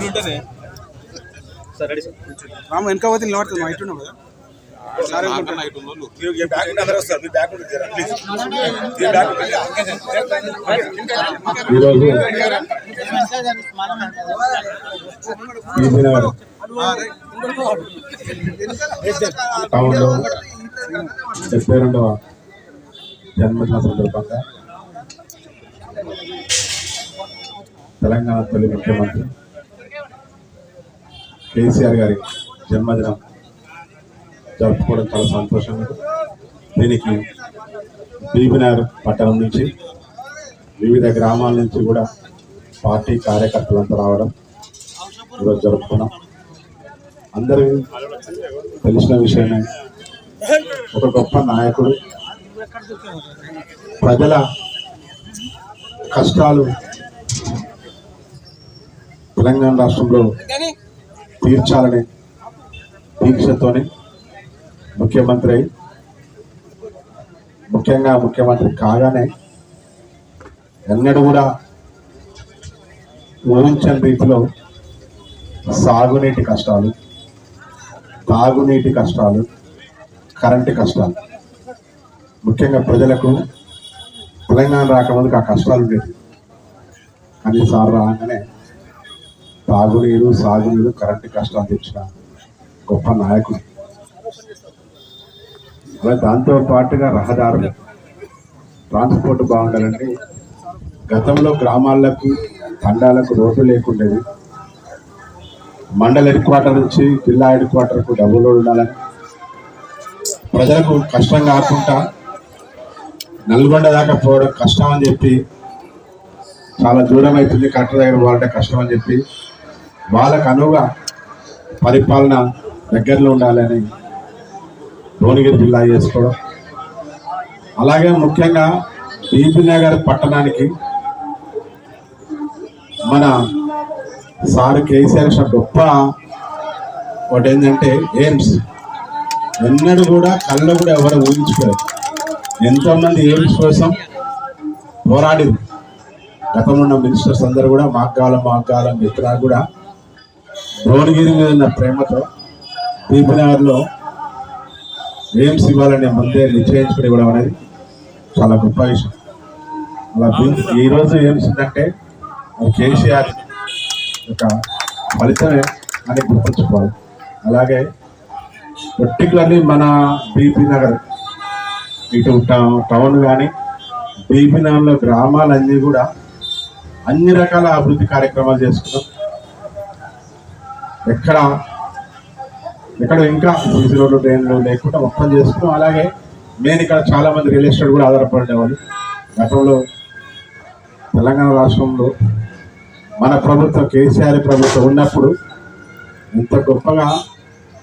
ఉంటేనే sir ready sir. రాము వెనక పోతే నిలబడుతుంది మా ఇటు ఉన్నావు కదా. ఈరోజు టౌన్లో డెబ్బై రెండవ జన్మదిన సందర్భంగా తెలంగాణ తొలి ముఖ్యమంత్రి కేసీఆర్ గారి జన్మదినం జరుపుకోవడం చాలా సంతోషంగా దీనికి బీబీనగర్ పట్టణం నుంచి వివిధ గ్రామాల నుంచి కూడా పార్టీ కార్యకర్తలంతా రావడం ఈరోజు జరుపుకున్నాం. అందరూ తెలిసిన విషయమే. ఒక గొప్ప నాయకుడు. ప్రజల కష్టాలు తెలంగాణ రాష్ట్రంలో తీర్చాలనే దీక్షతోనే ముఖ్యమంత్రి అయి ముఖ్యంగా ముఖ్యమంత్రి కాగానే ఎన్నడూ కూడా ఊహించని రీతిలో సాగునీటి కష్టాలు తాగునీటి కష్టాలు కరెంటు కష్టాలు. ముఖ్యంగా ప్రజలకు తెలంగాణ రాకముందుకు ఆ కష్టాలు ఉండేది కానీ సార్ రాగానే తాగునీరు సాగునీరు కరెంటు కష్టాలు తెచ్చిన గొప్ప నాయకుడు. అలా దాంతో పాటుగా రహదారులు. ట్రాన్స్పోర్ట్ బాగుండాలండి గతంలో గ్రామాలకు తండాలకు రోడ్డు లేకుండేది. మండల హెడ్ క్వార్టర్ నుంచి జిల్లా హెడ్ క్వార్టర్కు డబ్బులు ఉండాలని ప్రజలకు కష్టం కాకుండా నల్గొండ దాకా పోవడం కష్టం అని చెప్పి చాలా దూరం అవుతుంది కలెక్టర్ దగ్గర పోవాలంటే కష్టం అని చెప్పి వాళ్ళకు అనువుగా పరిపాలన దగ్గరలో ఉండాలని భువనగిరి జిల్లా చేసుకోవడం. అలాగే ముఖ్యంగా బీబీ నగర్ పట్టణానికి మన సార్ కేసీఆర్ ఇచ్చిన గొప్ప ఒకటి ఏంటంటే ఎయిమ్స్. ఎన్నడూ కూడా కళ్ళు కూడా ఎవరు ఊహించుకోలేదు. ఎంతోమంది ఏమ్స్ ఎయిమ్స్ కోసం పోరాడింది గతంలో ఉన్న మినిస్టర్స్ అందరూ కూడా మాకు కాలం మాకు కాలం మిత్రాలు కూడా భువనగిరి మీద ఉన్న ప్రేమతో బీపీనగర్లో ఎయిమ్స్ ఇవ్వాలని ముందే నిశ్చయించుకుని ఇవ్వడం అనేది చాలా గొప్ప విషయం. అలా ఈరోజు ఈ రోజు ఎయిమ్స్ ఉందంటే కేసీఆర్ యొక్క ఫలితమే అని గుర్తుంచుకోవాలి. అలాగే పర్టికులర్లీ మన బీపీ నగర్ ఇటు టౌ- టౌన్ కానీ బీపీ నగర్లో గ్రామాలన్నీ కూడా అన్ని రకాల అభివృద్ధి కార్యక్రమాలు చేసుకున్నాం. ఎక్కడ ఎక్కడ ఇంకా సీసీ రోడ్లు ట్రైన్లు లేకుండా మొత్తం చేసుకున్నాం. అలాగే నేను ఇక్కడ చాలామంది రియల్ ఎస్టేట్ కూడా ఆధారపడేవాళ్ళు గతంలో తెలంగాణ రాష్ట్రంలో మన ప్రభుత్వం కేసీఆర్ ప్రభుత్వం ఉన్నప్పుడు ఇంత గొప్పగా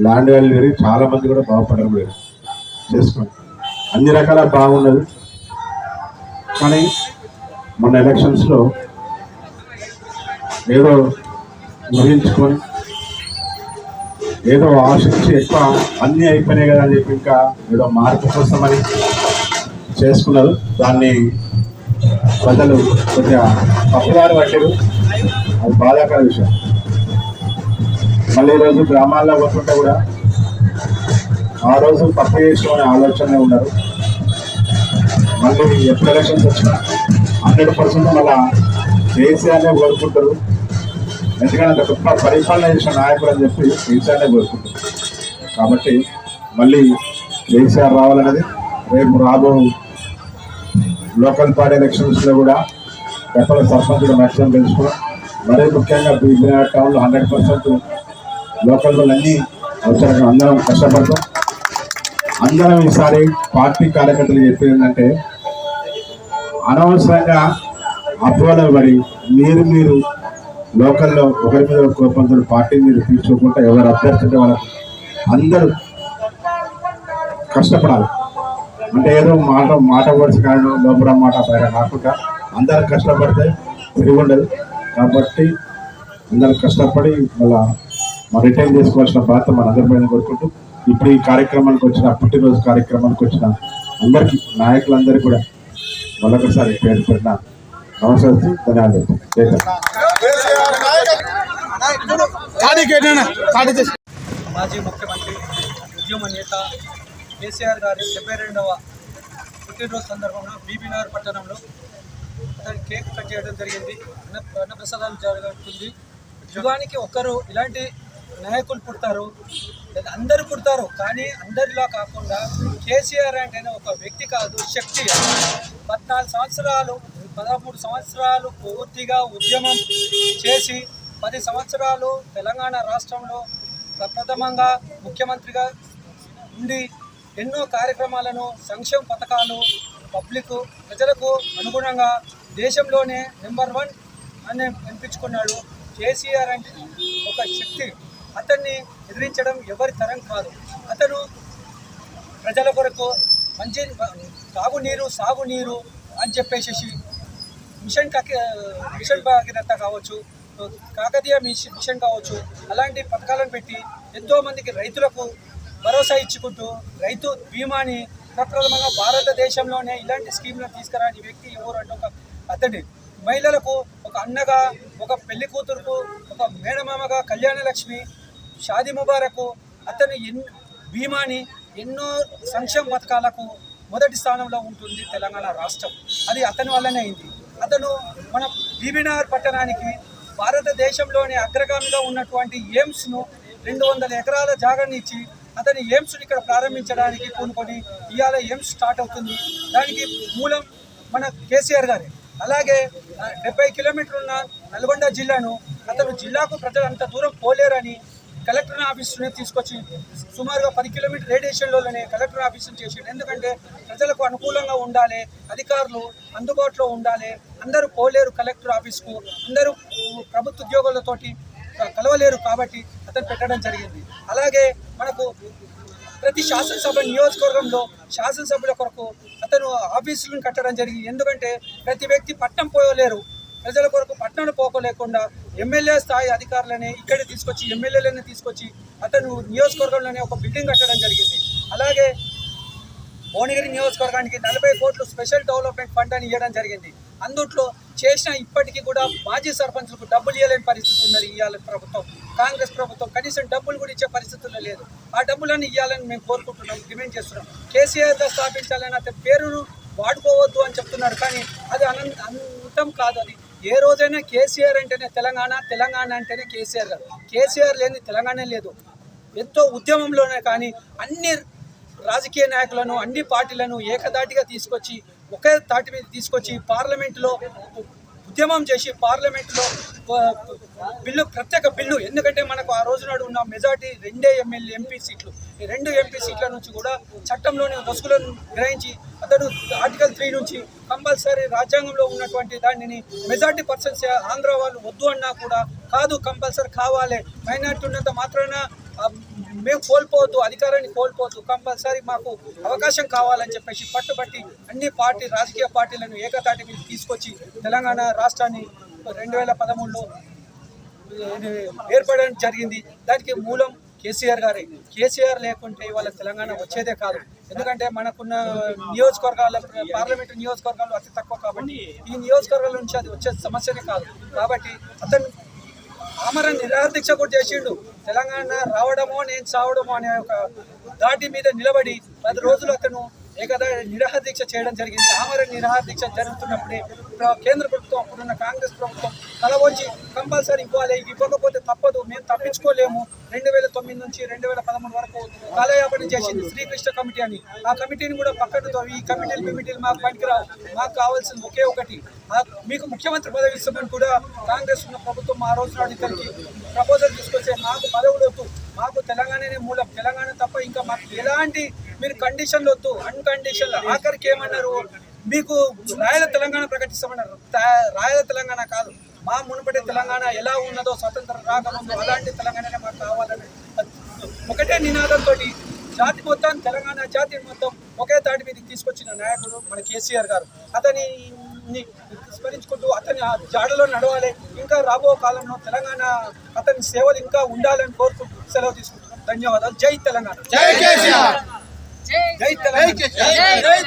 ల్యాండ్ వాల్యూ పెరిగి చాలామంది కూడా బాగుపడడం లేదు. చేసుకుని అన్ని రకాల బాగున్నది. కానీ మొన్న ఎలక్షన్స్లో ఏదో ఊహించుకొని ఏదో ఆశించి ఎక్కువ అన్నీ అయిపోయినాయి కదా అని చెప్పి ఇంకా ఏదో మార్పు కోసమని చేసుకున్నారు. దాన్ని ప్రజలు కొద్దిగా తప్పుదారి పట్టారు. అది బాధాకర విషయం. మళ్ళీ ఈరోజు గ్రామాల్లో పోతుంటే కూడా ఆ రోజు తప్పు చేసిన ఆలోచనలో ఉన్నారు. మళ్ళీ ఎప్పుడు ఎలక్షన్స్ వచ్చినా హండ్రెడ్ పర్సెంట్ మళ్ళా కేసీఆర్నే కోరుకుంటారు. ఎందుకంటే అంత గొప్ప పరిపాలన చేసిన నాయకుడు అని చెప్పి ఈసారినే కోరుకుంటున్నాం. కాబట్టి మళ్ళీ కేసీఆర్ రావాలనేది రేపు రాబో లోకల్ పార్టీ ఎలక్షన్స్లో కూడా గతంలో సర్పంచ్ మ్యాక్సిమం తెలుసుకున్నాం మరీ ముఖ్యంగా బీబీఆర్ టౌన్లో హండ్రెడ్ పర్సెంట్ లోకల్ అన్ని అవసరం అందరం కష్టపడతాం. అందరం ఈసారి పార్టీ కార్యకర్తలు చెప్పేది ఏంటంటే అనవసరంగా అపోలో పడి మీరు మీరు లోకల్లో ఒకరి మీద ఒకరి కోపంతో పార్టీ మీరు తీర్చుకోకుండా ఎవరు అభ్యర్థి వాళ్ళకు అందరూ కష్టపడాలి. అంటే ఏదో మాట మాట వరుస కారణం లోపల మాట బయట కాకుండా అందరు కష్టపడితే తిరిగి ఉండదు కాబట్టి అందరు కష్టపడి మళ్ళా రిటైర్ రిటైన్ చేసుకోవాల్సిన బాధ్యత మనందరి పైన కోరుకుంటూ ఇప్పుడు ఈ కార్యక్రమానికి వచ్చిన పుట్టినరోజు కార్యక్రమానికి వచ్చిన అందరికీ నాయకులందరికీ కూడా మళ్ళొకసారి పేరు పెట్టిన నమస్కారం ధన్యవాదాలు. మాజీ ముఖ్యమంత్రి ఉద్యమ నేత కేసీఆర్ గారి డెబ్బై రెండవ పుట్టినరోజు సందర్భంలో బీబీనగర్ పట్టణంలో కేక్ కట్ చేయడం జరిగింది. అన్న అన్నప్రసాదాలు జరుగుతుంది. యుగానికి ఒకరు ఇలాంటి నాయకులు పుడతారు. అందరూ పుడతారు. కానీ అందరిలా కాకుండా కేసీఆర్ అంటేనే ఒక వ్యక్తి కాదు శక్తి. పద్నాలుగు సంవత్సరాలు పదమూడు సంవత్సరాలు పూర్తిగా ఉద్యమం చేసి పది సంవత్సరాలు తెలంగాణ రాష్ట్రంలో ప్రప్రథమంగా ముఖ్యమంత్రిగా ఉండి ఎన్నో కార్యక్రమాలను సంక్షేమ పథకాలు పబ్లిక్ ప్రజలకు అనుగుణంగా దేశంలోనే నెంబర్ వన్ అని అనిపించుకున్నాడు కేసీఆర్ అంటే ఒక శక్తి అతన్ని ఎదిరించడం ఎవరి తరం కాదు అతను ప్రజల కొరకు మంచి తాగునీరు సాగునీరు అని చెప్పేసి మిషన్ కాకి మిషన్ భాగీరథ కావచ్చు కాకతీయ మిషన్ మిషన్ కావచ్చు అలాంటి పథకాలను పెట్టి ఎంతో మందికి రైతులకు భరోసా ఇచ్చుకుంటూ రైతు బీమాని ప్రప్రథమంగా భారతదేశంలోనే ఇలాంటి స్కీమ్లను తీసుకురాని వ్యక్తి ఎవరు అంటే ఒక అతడి. మహిళలకు ఒక అన్నగా ఒక పెళ్ళి కూతురుకు ఒక మేడమామగా కళ్యాణ లక్ష్మి షాదీ ముబారకు అతని ఎన్ బీమాని ఎన్నో సంక్షేమ పథకాలకు మొదటి స్థానంలో ఉంటుంది తెలంగాణ రాష్ట్రం. అది అతని వల్లనే అయింది. అతను మన బీబీనగర్ పట్టణానికి భారతదేశంలోని అగ్రగామిగా ఉన్నటువంటి ఎయిమ్స్ను రెండు వందల ఎకరాల జాగాని ఇచ్చి అతని ఎయిమ్స్ని ఇక్కడ ప్రారంభించడానికి పూనుకొని ఇవాళ ఎయిమ్స్ స్టార్ట్ అవుతుంది. దానికి మూలం మన కేసీఆర్ గారే. అలాగే డెబ్బై కిలోమీటర్లు ఉన్న నల్గొండ జిల్లాను అతను జిల్లాకు ప్రజలు అంత దూరం పోలేరని కలెక్టర్ ఆఫీస్ని తీసుకొచ్చి సుమారుగా పది కిలోమీటర్ రేడియేషన్లోనే కలెక్టర్ ఆఫీస్ని చేసిండు. ఎందుకంటే ప్రజలకు అనుకూలంగా ఉండాలి అధికారులు అందుబాటులో ఉండాలి అందరూ పోలేరు కలెక్టర్ ఆఫీస్కు అందరూ ప్రభుత్వ ఉద్యోగులతోటి కలవలేరు కాబట్టి అతను పెట్టడం జరిగింది. అలాగే మనకు ప్రతి శాసనసభ నియోజకవర్గంలో శాసనసభ్యుల కొరకు అతను ఆఫీసులను కట్టడం జరిగింది. ఎందుకంటే ప్రతి వ్యక్తి పట్టం పోయలేరు. ప్రజల కొరకు పట్టణం పోకలేకుండా ఎమ్మెల్యే స్థాయి అధికారులని ఇక్కడ తీసుకొచ్చి ఎమ్మెల్యేలని తీసుకొచ్చి అతను నియోజకవర్గంలోనే ఒక బిల్డింగ్ కట్టడం జరిగింది. అలాగే భువనగిరి నియోజకవర్గానికి నలభై కోట్లు స్పెషల్ డెవలప్మెంట్ ఫండ్ అని ఇవ్వడం జరిగింది. అందుట్లో చేసిన ఇప్పటికీ కూడా మాజీ సర్పంచ్లకు డబ్బులు ఇవ్వలేని పరిస్థితి ఉన్నది ఇవ్వాలి ప్రభుత్వం. కాంగ్రెస్ ప్రభుత్వం కనీసం డబ్బులు కూడా ఇచ్చే పరిస్థితుల్లో లేదు. ఆ డబ్బులను ఇవ్వాలని మేము కోరుకుంటున్నాం డిమాండ్ చేస్తున్నాం. కేసీఆర్గా స్థాపించాలని అతని పేరును వాడుకోవద్దు అని చెప్తున్నాడు కానీ అది అనంత అంతం కాదు అది. ఏ రోజైనా కేసీఆర్ అంటేనే తెలంగాణ తెలంగాణ అంటేనే కేసీఆర్ గారు. కేసీఆర్ లేని తెలంగాణ లేదు. ఎంతో ఉద్యమంలోనే కానీ అన్ని రాజకీయ నాయకులను అన్ని పార్టీలను ఏకదాటిగా తీసుకొచ్చి ఒకే తాటి మీద తీసుకొచ్చి పార్లమెంటులో ఉద్యమం చేసి పార్లమెంట్లో బిల్లు ప్రత్యేక బిల్లు ఎందుకంటే మనకు ఆ రోజు నాడు ఉన్న మెజార్టీ రెండే ఎమ్మెల్యే ఎంపీ సీట్లు. ఈ రెండు ఎంపీ సీట్ల నుంచి కూడా చట్టంలోని దశకులను గ్రహించి అతడు ఆర్టికల్ త్రీ నుంచి కంపల్సరీ రాజ్యాంగంలో ఉన్నటువంటి దానిని మెజార్టీ పర్సన్స్ ఆంధ్ర వాళ్ళు వద్దు అన్నా కూడా కాదు కంపల్సరీ కావాలి. మైనార్టీ ఉన్నంత మాత్రాన మేము కోల్పోవద్దు అధికారాన్ని కోల్పోవద్దు కంపల్సరీ మాకు అవకాశం కావాలని చెప్పేసి పట్టుబట్టి అన్ని పార్టీ రాజకీయ పార్టీలను ఏకతాటి మీద తీసుకొచ్చి తెలంగాణ రాష్ట్రాన్ని రెండు వేల పదమూడులో ఏర్పడడం జరిగింది. దానికి మూలం కేసీఆర్ గారే. కేసీఆర్ లేకుంటే ఇవాళ తెలంగాణ వచ్చేదే కాదు. ఎందుకంటే మనకున్న నియోజకవర్గాల పార్లమెంట్ నియోజకవర్గాలు అతి తక్కువ కాబట్టి ఈ నియోజకవర్గాల నుంచి అది వచ్చే సమస్యనే కాదు. కాబట్టి అతను ఆమరణ నిరాదీక్ష కూడా చేసిండు. తెలంగాణ రావడమో నేను చావడమో అనే ఒక దాటి మీద నిలబడి పది రోజులు అతను ఏకదా నిరాహార దీక్ష చేయడం జరిగింది. ఆమరణ నిరాహార దీక్ష జరుగుతున్నప్పుడే కేంద్ర ప్రభుత్వం అప్పుడున్న కాంగ్రెస్ ప్రభుత్వం తలవంచి కంపల్సరీ ఇవ్వాలి. ఇవ్వకపోతే తప్పదు. మేము తప్పించుకోలేము. రెండు వేల తొమ్మిది నుంచి రెండు వేల పదమూడు వరకు కాలయాపన చేసింది శ్రీకృష్ణ కమిటీ అని. ఆ కమిటీని కూడా పక్కన ఈ కమిటీలు కమిటీలు మాకు పనికిరావు. మాకు కావాల్సింది ఒకే ఒకటి. మీకు ముఖ్యమంత్రి పదవి ఇస్తామని కూడా కాంగ్రెస్ ఉన్న ప్రభుత్వం ఆ రోజు నాడు ఇక్కడికి ప్రపోజల్ తీసుకొచ్చే మాకు పదవులు మాకు తెలంగాణనే మూలం. తెలంగాణ తప్ప ఇంకా మాకు ఎలాంటి మీరు కండిషన్లు వద్దు అన్కండిషన్లు ఆఖరికి ఏమన్నారు? మీకు రాయల తెలంగాణ ప్రకటిస్తామన్నారు. రాయల తెలంగాణ కాదు. మా మునుపటి తెలంగాణ ఎలా ఉన్నదో స్వతంత్రం రాకముందు అలాంటి తెలంగాణనే మాకు కావాలని ఒకటే నినాదంతో జాతి మొత్తం తెలంగాణ జాతి మొత్తం ఒకే తాటి మీదకి తీసుకొచ్చిన నాయకుడు మన కేసీఆర్ గారు. అతని స్మరించుకుంటూ అతని జాడలో నడవాలి. ఇంకా రాబో కాలంలో తెలంగాణ అతని సేవలు ఇంకా ఉండాలని కోరుకుంటూ సెలవు తీసుకుంటున్నాం. ధన్యవాదాలు. జై తెలంగాణ. జై కేసీఆర్. జై తెలంగాణ. జై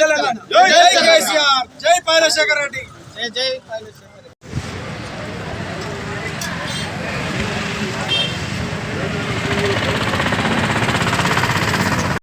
తెలంగాణ. జై కేసీఆర్. జై పైలశేఖర్ రెడ్డి. జై జై